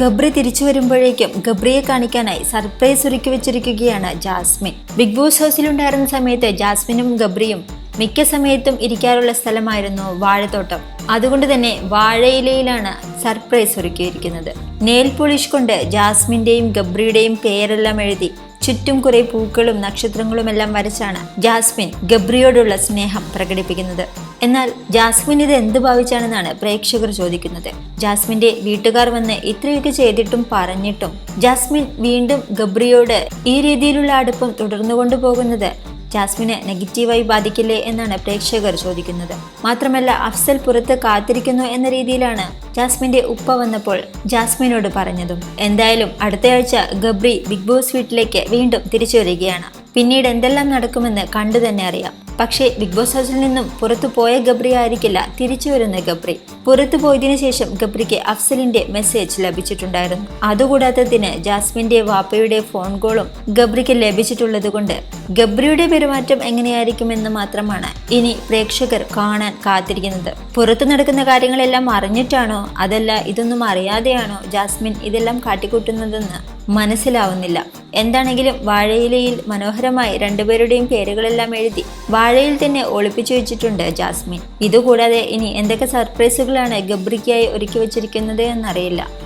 ഗബ്രി തിരിച്ചു വരുമ്പോഴേക്കും ഗബ്രിയെ കാണിക്കാനായി സർപ്രൈസ് ഒരുക്കി വെച്ചിരിക്കുകയാണ് ജാസ്മിൻ. ബിഗ് ബോസ് ഹൗസിലുണ്ടായിരുന്ന സമയത്ത് ജാസ്മിനും ഗബ്രിയും മിക്ക സമയത്തും ഇരിക്കാറുള്ള സ്ഥലമായിരുന്നു വാഴത്തോട്ടം. അതുകൊണ്ട് തന്നെ വാഴയിലയിലാണ് സർപ്രൈസ് ഒരുക്കിയിരിക്കുന്നത്. നെയിൽ പോളിഷ് കൊണ്ട് ജാസ്മിന്റെയും ഗബ്രിയുടെയും പേരെല്ലാം എഴുതി ചുറ്റും കുറെ പൂക്കളും നക്ഷത്രങ്ങളും എല്ലാം വരച്ചാണ് ജാസ്മിൻ ഗബ്രിയോടുള്ള സ്നേഹം പ്രകടിപ്പിക്കുന്നത്. എന്നാൽ ജാസ്മിൻ ഇത് എന്ത് ഭാവിച്ചാണെന്നാണ് പ്രേക്ഷകർ ചോദിക്കുന്നത്. ജാസ്മിന്റെ വീട്ടുകാർ വന്ന് ഇത്രയൊക്കെ ചെയ്തിട്ടും പറഞ്ഞിട്ടും ജാസ്മിൻ വീണ്ടും ഗബ്രിയോട് ഈ രീതിയിലുള്ള അടുപ്പം തുടർന്നു കൊണ്ടുപോകുന്നത് ജാസ്മിനെ നെഗറ്റീവായി ബാധിക്കില്ലേ എന്നാണ് പ്രേക്ഷകർ ചോദിക്കുന്നത്. മാത്രമല്ല അഫ്സൽ പുറത്ത് കാത്തിരിക്കുന്നു എന്ന രീതിയിലാണ് ജാസ്മിന്റെ ഉപ്പ വന്നപ്പോൾ ജാസ്മിനോട് പറഞ്ഞതും എന്തായാലും അടുത്തയാഴ്ച ഗബ്രി ബിഗ് ബോസ് വീട്ടിലേക്ക് വീണ്ടും തിരിച്ചു വരികയാണ്. പിന്നീട് എന്തെല്ലാം നടക്കുമെന്ന് കണ്ടു തന്നെ അറിയാം. പക്ഷേ ബിഗ് ബോസ് ഹൗസിൽ നിന്നും പുറത്തു പോയ ഗബ്രി ആയിരിക്കില്ല തിരിച്ചു വരുന്ന ഗബ്രി. പുറത്തു പോയതിനു ശേഷം ഗബ്രിക്ക് അഫ്സലിന്റെ മെസ്സേജ് ലഭിച്ചിട്ടുണ്ടായിരുന്നു. അതുകൂടാത്തതിന് ജാസ്മിന്റെ വാപ്പയുടെ ഫോൺ കോളും ഗബ്രിക്ക് ലഭിച്ചിട്ടുള്ളത് കൊണ്ട് ഗബ്രിയുടെ പെരുമാറ്റം എങ്ങനെയായിരിക്കുമെന്ന് മാത്രമാണ് ഇനി പ്രേക്ഷകർ കാണാൻ കാത്തിരിക്കുന്നത്. പുറത്തു നടക്കുന്ന കാര്യങ്ങളെല്ലാം അറിഞ്ഞിട്ടാണോ? അതല്ല ഇതൊന്നും അറിയാതെയാണോ ജാസ്മിൻ ഇതെല്ലാം കാട്ടിക്കൂട്ടുന്നതെന്ന് മനസ്സിലാവുന്നില്ല. എന്താണെങ്കിലും വാഴയിലയിൽ മനോഹരമായി രണ്ടുപേരുടെയും പേരുകളെല്ലാം എഴുതി വാഴയിൽ തന്നെ ഒളിപ്പിച്ചു വെച്ചിട്ടുണ്ട് ജാസ്മിൻ. ഇതുകൂടാതെ ഇനി എന്തൊക്കെ സർപ്രൈസുകളാണ് ഗബ്രിക്കായി ഒരുക്കി വെച്ചിരിക്കുന്നത് എന്നറിയില്ല.